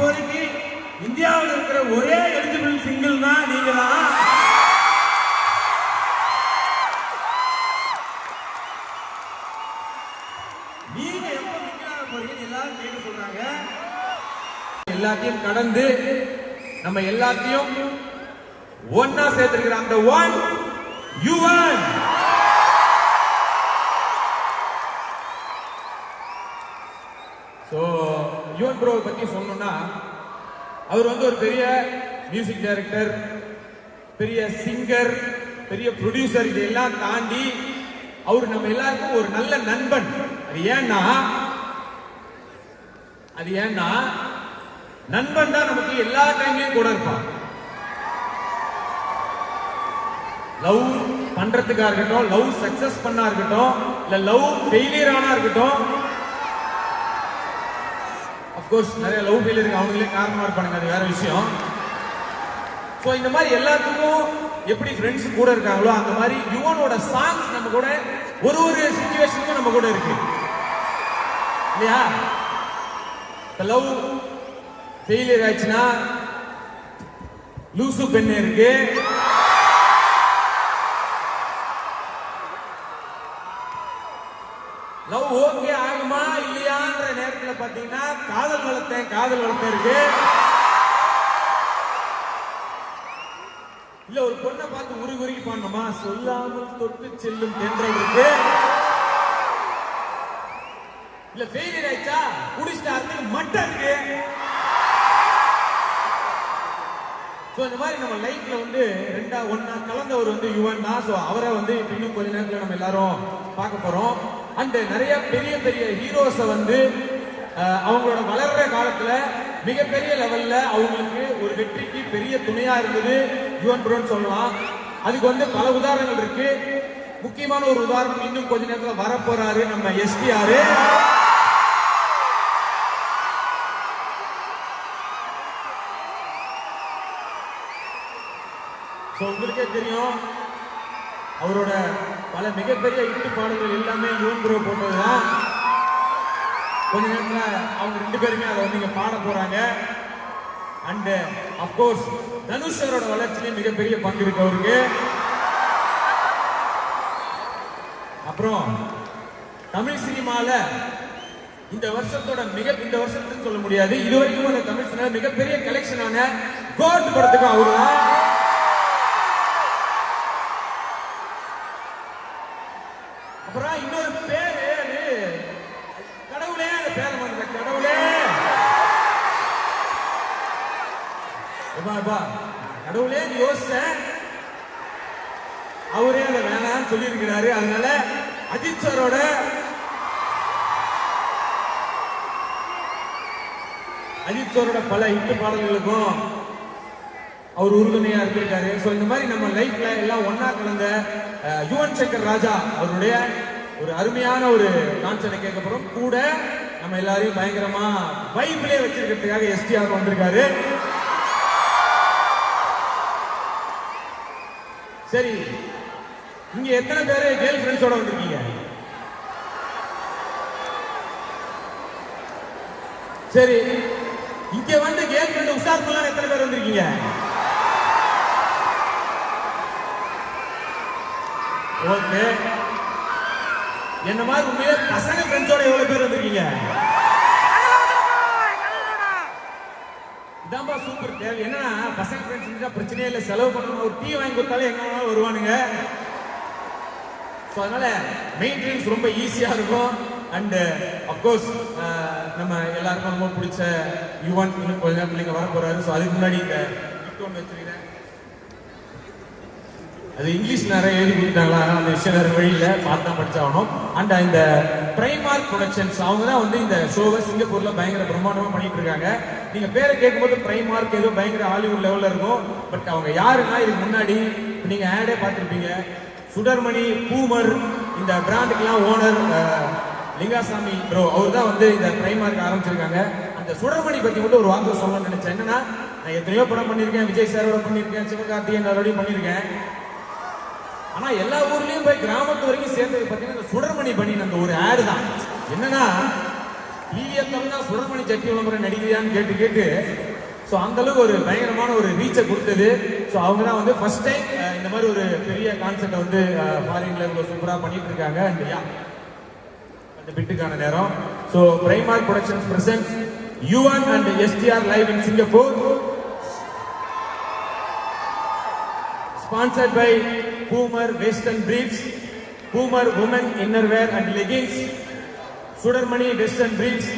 இப்போதைக்கு இந்தியாவில் இருக்கிற ஒரே எலிஜிபிள் சிங்கிள்னா நீங்க தான் நீங்க எப்ப விக்கிறாங்க போறீங்க எல்லாரும் கேட்க சொல்றாங்க. எல்லாத்தையும் கடந்து நம்ம எல்லாத்தையும் ஒன்னா சேர்த்திருக்கிற அந்த ஒன் யூ ஒன் ப்ரோவை பற்றி சொல்லணும்னா அவர் வந்து ஒரு பெரிய மியூசிக் டைரக்டர் பெரிய சிங்கர் பெரிய ப்ரொடியூசர் இதெல்லாம் தாண்டி அவர் நம்ம எல்லாருக்கும் ஒரு நல்ல நண்பன். அது ஏன்னா அது ஏன்னா நண்பன் தான் நமக்கு எல்லா டைம்லயும் கூட இருப்பான். லவ் பண்றதுக்கா இருக்கட்டும் லவ் சக்சஸ் பண்ணா இருக்கட்டும் இல்ல லவ் ஃபெயிலியர் ஆனா இருக்கட்டும் அப்கோர்ஸ் நிறைய லவ் ஃபெயிலியர் அவங்களே காரணமாக இருப்பானுங்க. அது வேற விஷயம். ஸோ இந்த மாதிரி எல்லாத்துக்கும் எப்படி ஃப்ரெண்ட்ஸ் கூட இருக்காங்களோ அந்த மாதிரி யுவனோட சாங்ஸ் நம்ம கூட ஒரு ஒரு சுச்சுவேஷனுக்கும் நம்ம கூட இருக்கு. இல்லையா? இப்போ லவ் ஃபெயிலியர் ஆச்சுன்னா லூசு பெண்ணு இருக்கு. என் காதல் வளர்த்தேன் இருக்கு. இல்ல ஒரு பொண்ணை பார்த்து உருகி உருகி பாடணுமா சொல்லாமல் தொட்டு செல்லும் தென்றல் இருக்கு. இல்ல ஃபெயிலியர் ஆயிடுச்சா? குடிச்சிட்டு அர்த்தம் மட்டும் இருக்கு. ஸோ இந்த மாதிரி நம்ம லைஃப்ல வந்து ரெண்டா ஒன்னா கலந்தவர் வந்து யுவன் தான் ஸோ அவரை வந்து இன்னும் கொஞ்ச நேரத்தில் நம்ம எல்லாரும் பார்க்க போறோம். அண்ட் நிறைய பெரிய பெரிய ஹீரோஸை வந்து அவங்களோட வளர்ற காலத்துல மிகப்பெரிய லெவல்ல அவங்களுக்கு ஒரு வெற்றிக்கு பெரிய துணையா இருந்தது யுவன் புரோன் சொல்லலாம். அதுக்கு வந்து பல உதாரணங்கள் இருக்கு. முக்கியமான ஒரு உதாரணம் இன்னும் கொஞ்ச நேரத்தில் வர போறாரு நம்ம எஸ்பிஆர் ஸோ உங்களுக்கே தெரியும் அவரோட பல மிகப்பெரிய இட்டு பாடல்கள் எல்லாமே யுவன் புரோ போட்டதுதான். கொஞ்ச நேரத்தில் அவங்க ரெண்டு பேருமே அதை வந்து இங்கே பாட போகிறாங்க அண்ட் அஃப்கோர்ஸ் தனுஷ் அவரோட மிகப்பெரிய பங்கு இருக்கு அவருக்கு. அப்புறம் தமிழ் சினிமாவில் இந்த வருஷத்தோட மிக இந்த வருஷத்துன்னு சொல்ல முடியாது இது வரைக்கும் அந்த தமிழ் சினிமா மிகப்பெரிய கலெக்ஷனான கோட் படத்துக்கும் அவரு தான். அப்பா கடவுளே யோசிச்சேன் அவரே அதை வேணாம்னு சொல்லியிருக்கிறாரு. அதனால அஜித் சாரோட அஜித் சாரோட பல ஹிட் பாடல்களுக்கும் அவர் உறுதுணையா இருந்திருக்காரு. ஸோ இந்த மாதிரி நம்ம லைஃப்ல எல்லாம் ஒன்னா கலந்த யுவன் சங்கர் ராஜா அவருடைய ஒரு அருமையான ஒரு கான்சர்ட்டை கேட்க போறோம் கூட நம்ம எல்லாரையும் பயங்கரமா வைப்லே வச்சிருக்கிறதுக்காக எஸ்டிஆர் வந்திருக்காரு. இங்க எத்தனை பேர் கேர்ள் ஃப்ரெண்ட்ஸோட வந்திருக்கீங்க? சரி இங்க வந்து கேர்ள் ஃப்ரெண்ட் உஷார் பண்ணலாம் எத்தனை பேர் வந்திருக்கீங்க? ஓகே என்ன மாதிரி உண்மையிலே பசங்க ஃப்ரெண்ட்ஸோட எவ்வளவு பேர் வந்திருக்கீங்க? இதான்பா சூப்பர் தேவை என்னன்னா பசங்க ஃப்ரெண்ட்ஸ் பிரச்சனையே இல்லை. செலவு பண்ணணும் ஒரு டீ வாங்கி கொடுத்தாலே எங்க வருவானுங்க. ஸோ அதனால மெயின்டெனன்ஸ் ரொம்ப ஈஸியாக இருக்கும். அண்ட் அப்கோர்ஸ் uh, uh, நம்ம எல்லாருக்கும் ரொம்ப பிடிச்ச யுவன் இன்னும் கொஞ்ச நேரம் பிள்ளைங்க வர போறாரு. ஸோ அதுக்கு முன்னாடி இந்த ஒன்று வச்சிருக்கிறேன். அது இங்கிலீஷ் நிறைய எழுதி கொடுத்தாங்களா அந்த விஷயம் நிறைய வழியில் பார்த்து பார்த்தா படிச்சாகணும். அண்ட் uh, இந்த பிரைமார்க் ப்ரொடக்ஷன்ஸ் அவங்க தான் வந்து இந்த ஷோவை சிங்கப்பூரில் பயங்கர பிரம்மாண்டமாக பண்ணிட்டு இருக்காங்க. நீங்கள் பேரை கேட்கும்போது பிரைமார்க் ஏதோ பயங்கர ஹாலிவுட் லெவலில் இருக்கும். பட் அவங்க யாருன்னா இதுக்கு முன்னாடி நீங்கள் ஆடே பார்த்துருப்பீங்க. சுடர்மணி பூமர் இந்த பிராண்டுக்கெல்லாம் ஓனர் லிங்காசாமி ப்ரோ அவர் தான் வந்து இந்த ட்ரைமார்க் ஆரம்பிச்சிருக்காங்க. அந்த சுடர்மணி பத்தி மட்டும் ஒரு வார்த்தை சொல்லணும்னு நினைச்சேன். என்னன்னா நான் எத்தனையோ படம் பண்ணியிருக்கேன் விஜய் சாரோட பண்ணியிருக்கேன் சிவகார்த்திகேயன் அவரோடையும் பண்ணியிருக்கேன். ஆனா எல்லா ஊர்லயும் போய் கிராமத்து வரைக்கும் சேர்ந்தது பாத்தீங்கன்னா இந்த சுடர்மணி பண்ணின அந்த ஒரு ஆடு தான். என்னன்னா டிவியை சுடர்மணி சட்டி விளம்பரம் நடிக்கிறியான்னு கேட்டு கேட்டு ஸோ அந்த அளவுக்கு ஒரு பயங்கரமான ஒரு ரீச்சை கொடுத்தது. ஸோ அவங்க தான் வந்து ஃபர்ஸ்ட் டைம் இந்த மாதிரி ஒரு பெரிய கான்செப்டை வந்து ஃபாரின்ல இவ்வளோ சூப்பராக பண்ணிட்டு இருக்காங்க அண்ட் யா அந்த பிட்டுக்கான நேரம். So Primark productions presents Yuvan and STR live in Singapore sponsored by Poomer Western Briefs, Poomer Women Innerwear and Leggings, Sudarmani Western Briefs,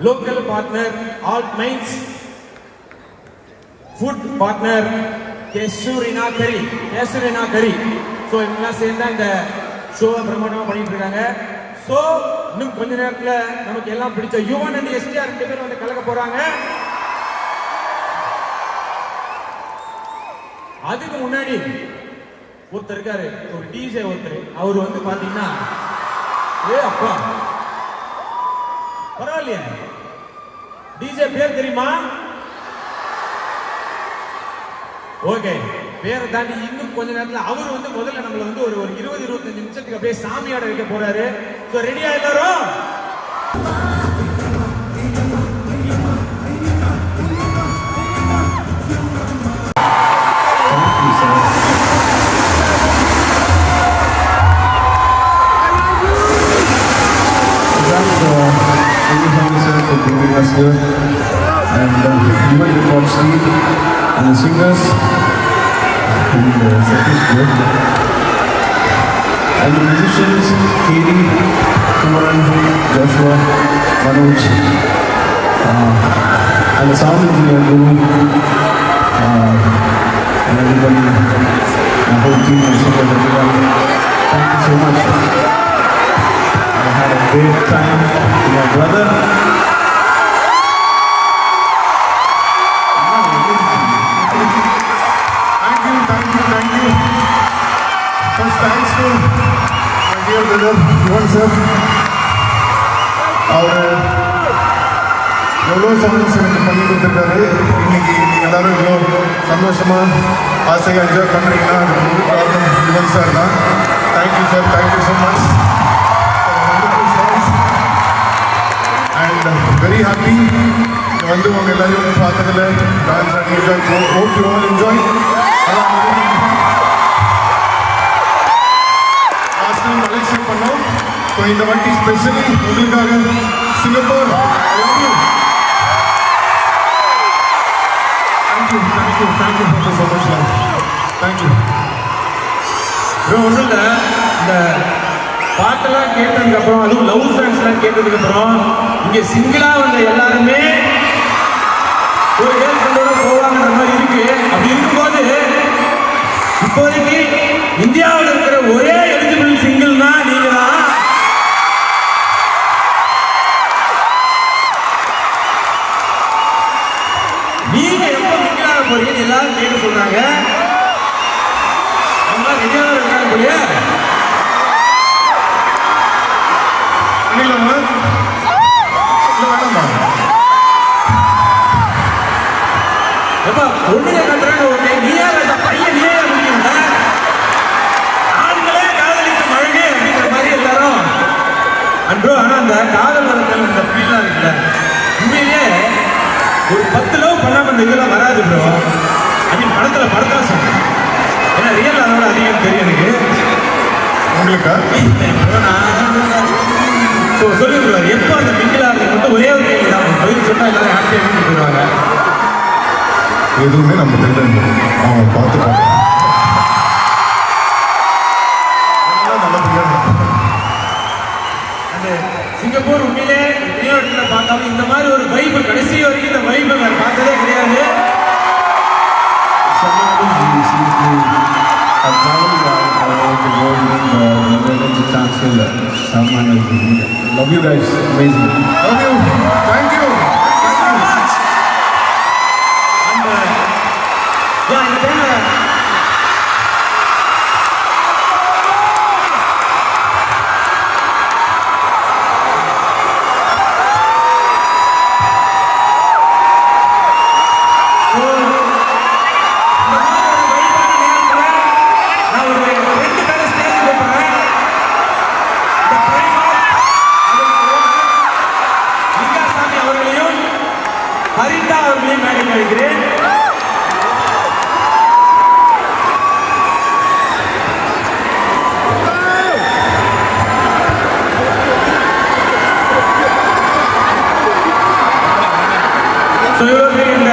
local partner Alt Minds, food partner Kesurina curry Kesurina curry so இவங்கெல்லாம் சேர்ந்து இந்த ஷோவை பிரம்மாண்டமாக பண்ணிட்டு இருக்காங்க. So இன்னும் கொஞ்ச நேரத்தில் நமக்கு எல்லாம் பிடிச்ச யுவன் அண்ட் எஸ்டிஆர் ரெண்டு பேரும் வந்து கலக்க போறாங்க. அதுக்கு முன்னாடி ஒருத்தர் இருக்காரு ஒரு டிஜே ஒருத்தர். அவர் வந்து பாத்தீங்கன்னா ஏ அப்பா. பரவாயில்லையா. டிஜே பேர் தெரியுமா? ஓகே. பேரை தாண்டி இன்னும் கொஞ்ச நேரத்துல அவர் வந்து முதல்ல நம்மள வந்து ஒரு ஒரு இருபது இருபத்தஞ்சு நிமிஷத்துக்கு அப்படியே சாமியாட வைக்க போறாரு. சோ ரெடியா எல்லாரும்? And the musicians, Katie, Kumaran, Joshua, Manoj, uh, and the sound engineer, Guru, uh, and everybody, my whole team and singers, everyone. Thank you so much. I had a great time with my brother. My dear brother, Yuvan அவர் எவ்வளோ songs எனக்கு பண்ணி கொடுத்துருக்காரு இன்னைக்கு நீங்கள் எல்லாரும் இவ்வளோ சந்தோஷமாக ஆசையாக என்ஜாய் பண்ணுறீங்கன்னா அதுக்கு முழு காரணம் யுவன் சார் தான். Thank you sir thank you so much and very happy வந்து உங்கள் எல்லாரையும் பார்த்ததில் dance Aadi enjoy hope you all enjoy so இந்த வாட்டி ஸ்பெஷலி உங்களுக்காக Singapore. Thank you thank you thank you for so much love thank you bro ஒன்றும் இல்லை. இந்த பாட்டெல்லாம் கேட்டதுக்கப்புறம் அதுவும் லவ் சாங்ஸ்லாம் கேட்டதுக்கு அப்புறம் சிங்கிளாக வந்த எல்லாருமே ஒரு கேர்ள் ஃப்ரெண்டோட போவாங்கன்ற மாதிரி இருக்கு. அப்படி இருக்கும்போது இப்போதைக்கு இந்தியாவில் இருக்கிற ஒரே நீங்க எப்போ விக்கிறாங்க போறீங்கன்னு எல்லாரும் கேட்க சொல்றாங்க. ரெடியாக இருக்காங்க போலியே. பண்ணிடலாமா? இல்லை எப்பா பொண்ணுங்க கட்டுறாங்க ஓகே அந்த பையன் நீயே முடியுங்க ஆண்களே காதலிக்கும் அழகு அப்படிங்கிற மாதிரி எல்லாரும் அன்றோ ஆனா அந்த காதல் வரத்தில் இந்த ஃபீல்லாம் இருக்குல்ல உண்மையிலே ஒரு பத்து லவ் பண்ணாம இந்த இதெல்லாம் வராது ப்ரோ அது படத்துல படத்துல சொல்றேன். ஏன்னா ரியல் அதோட அதிகம் தெரியும் எனக்கு. உங்களுக்கா? ஸோ bro, எப்போ அந்த மிங்கில் ஆகிறது மட்டும் ஒரே ஒரு கேள்வி தான். பதில் சொன்னா எல்லாரும் ஹாப்பியாக வீட்டுக்கு போயிடுவாங்க. எதுவுமே நம்ம இல்லை. அவங்க சிங்கப்பூர் உண்மையிலே இடத்துல பார்த்தாலும் இந்த மாதிரி ஒரு வைப்பு கடைசி வரைக்கும் இந்த வைப்பு Love you guys. Amazing. Love you. loudly, Mary Mary Green. So you will be in